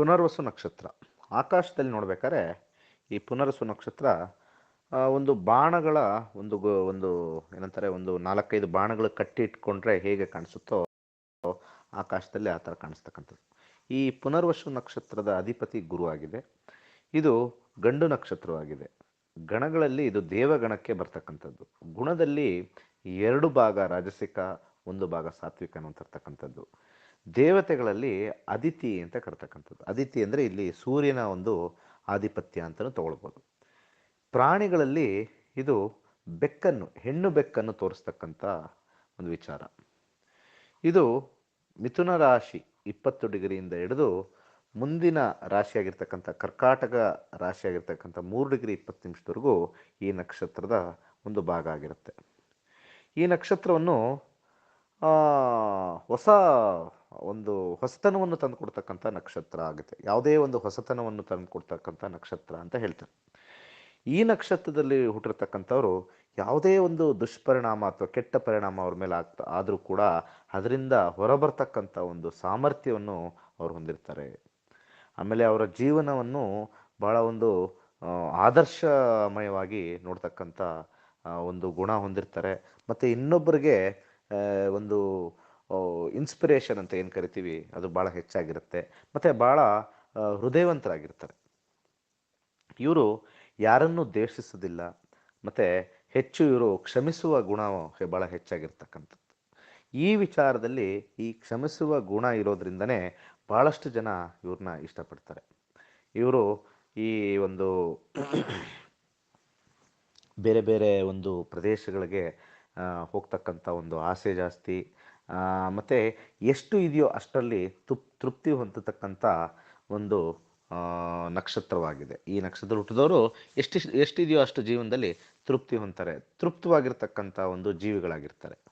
ಪುನರ್ವಸು ನಕ್ಷತ್ರ. ಆಕಾಶದಲ್ಲಿ ನೋಡ್ಬೇಕಾದ್ರೆ ಈ ಪುನರ್ವಸು ನಕ್ಷತ್ರ ಒಂದು ಬಾಣಗಳ ಒಂದು ಒಂದು ಏನಂತಾರೆ, ಒಂದು ನಾಲ್ಕೈದು ಬಾಣಗಳು ಕಟ್ಟಿ ಇಟ್ಕೊಂಡ್ರೆ ಹೇಗೆ ಕಾಣಿಸುತ್ತೋ ಆಕಾಶದಲ್ಲಿ ಆ ಥರ ಕಾಣಿಸ್ತಕ್ಕಂಥದ್ದು. ಈ ಪುನರ್ವಸು ನಕ್ಷತ್ರದ ಅಧಿಪತಿ ಗುರು ಆಗಿದೆ. ಇದು ಗಂಡು ನಕ್ಷತ್ರವಾಗಿದೆ. ಗಣಗಳಲ್ಲಿ ಇದು ದೇವಗಣಕ್ಕೆ ಬರ್ತಕ್ಕಂಥದ್ದು. ಗುಣದಲ್ಲಿ ಎರಡು ಭಾಗ ರಾಜಸಿಕ, ಒಂದು ಭಾಗ ಸಾತ್ವಿಕ ಅಂತರ್ತಕ್ಕಂಥದ್ದು ದೇವತೆಗಳಲ್ಲಿ ಅದಿತಿ ಅಂತ ಕರ್ತಕ್ಕಂಥದ್ದು. ಅದಿತಿ ಅಂದರೆ ಇಲ್ಲಿ ಸೂರ್ಯನ ಒಂದು ಆಧಿಪತ್ಯ ಅಂತಲೂ ತಗೊಳ್ಬೋದು. ಪ್ರಾಣಿಗಳಲ್ಲಿ ಇದು ಬೆಕ್ಕನ್ನು, ಹೆಣ್ಣು ಬೆಕ್ಕನ್ನು ತೋರಿಸ್ತಕ್ಕಂಥ ಒಂದು ವಿಚಾರ. ಇದು ಮಿಥುನ ರಾಶಿ ಇಪ್ಪತ್ತು ಡಿಗ್ರಿಯಿಂದ ಹಿಡಿದು ಮುಂದಿನ ರಾಶಿಯಾಗಿರ್ತಕ್ಕಂಥ ಕರ್ಕಾಟಕ ರಾಶಿಯಾಗಿರ್ತಕ್ಕಂಥ ಮೂರು ಡಿಗ್ರಿ ಇಪ್ಪತ್ತು ನಿಮಿಷದವರೆಗೂ ಈ ನಕ್ಷತ್ರದ ಒಂದು ಭಾಗ ಆಗಿರುತ್ತೆ. ಈ ನಕ್ಷತ್ರವನ್ನು ಹೊಸ ಒಂದು ಹೊಸತನವನ್ನು ತಂದುಕೊಡ್ತಕ್ಕಂಥ ನಕ್ಷತ್ರ ಆಗುತ್ತೆ. ಯಾವುದೇ ಒಂದು ಹೊಸತನವನ್ನು ತಂದುಕೊಡ್ತಕ್ಕಂಥ ನಕ್ಷತ್ರ ಅಂತ ಹೇಳ್ತಾರೆ. ಈ ನಕ್ಷತ್ರದಲ್ಲಿ ಹುಟ್ಟಿರ್ತಕ್ಕಂಥವ್ರು ಯಾವುದೇ ಒಂದು ದುಷ್ಪರಿಣಾಮ ಅಥವಾ ಕೆಟ್ಟ ಪರಿಣಾಮ ಅವ್ರ ಮೇಲೆ ಆಗ್ತಾ, ಆದರೂ ಕೂಡ ಅದರಿಂದ ಹೊರಬರ್ತಕ್ಕಂಥ ಒಂದು ಸಾಮರ್ಥ್ಯವನ್ನು ಅವ್ರು ಹೊಂದಿರ್ತಾರೆ. ಆಮೇಲೆ ಅವರ ಜೀವನವನ್ನು ಬಹಳ ಒಂದು ಆದರ್ಶಮಯವಾಗಿ ನೋಡ್ತಕ್ಕಂಥ ಒಂದು ಗುಣ ಹೊಂದಿರ್ತಾರೆ. ಮತ್ತು ಇನ್ನೊಬ್ಬರಿಗೆ ಒಂದು ಇನ್ಸ್ಪಿರೇಷನ್ ಅಂತ ಏನು ಕರಿತೀವಿ? ಅದು ಭಾಳ ಹೆಚ್ಚಾಗಿರುತ್ತೆ. ಮತ್ತು ಭಾಳ ಹೃದಯವಂತರಾಗಿರ್ತಾರೆ. ಇವರು ಯಾರನ್ನೂ ದ್ವೇಷಿಸೋದಿಲ್ಲ ಮತ್ತು ಹೆಚ್ಚು ಇವರು ಕ್ಷಮಿಸುವ ಗುಣ ಭಾಳ ಹೆಚ್ಚಾಗಿರ್ತಕ್ಕಂಥದ್ದು. ಈ ವಿಚಾರದಲ್ಲಿ ಈ ಕ್ಷಮಿಸುವ ಗುಣ ಇರೋದ್ರಿಂದನೇ ಭಾಳಷ್ಟು ಜನ ಇವ್ರನ್ನ ಇಷ್ಟಪಡ್ತಾರೆ. ಇವರು ಈ ಒಂದು ಬೇರೆ ಬೇರೆ ಒಂದು ಪ್ರದೇಶಗಳಿಗೆ ಹೋಗ್ತಕ್ಕಂಥ ಒಂದು ಆಸೆ ಜಾಸ್ತಿ ಮತ್ತು ಎಷ್ಟು ಇದೆಯೋ ಅಷ್ಟರಲ್ಲಿ ತುಪ್, ತೃಪ್ತಿ ಹೊಂದತಕ್ಕಂಥ ಒಂದು ನಕ್ಷತ್ರವಾಗಿದೆ. ಈ ನಕ್ಷತ್ರ ಹುಟ್ಟಿದವರು ಎಷ್ಟು ಎಷ್ಟಿದೆಯೋ ಅಷ್ಟು ಜೀವನದಲ್ಲಿ ತೃಪ್ತಿ ಹೊಂದ್ತಾರೆ. ತೃಪ್ತವಾಗಿರ್ತಕ್ಕಂಥ ಒಂದು ಜೀವಿಗಳಾಗಿರ್ತಾರೆ.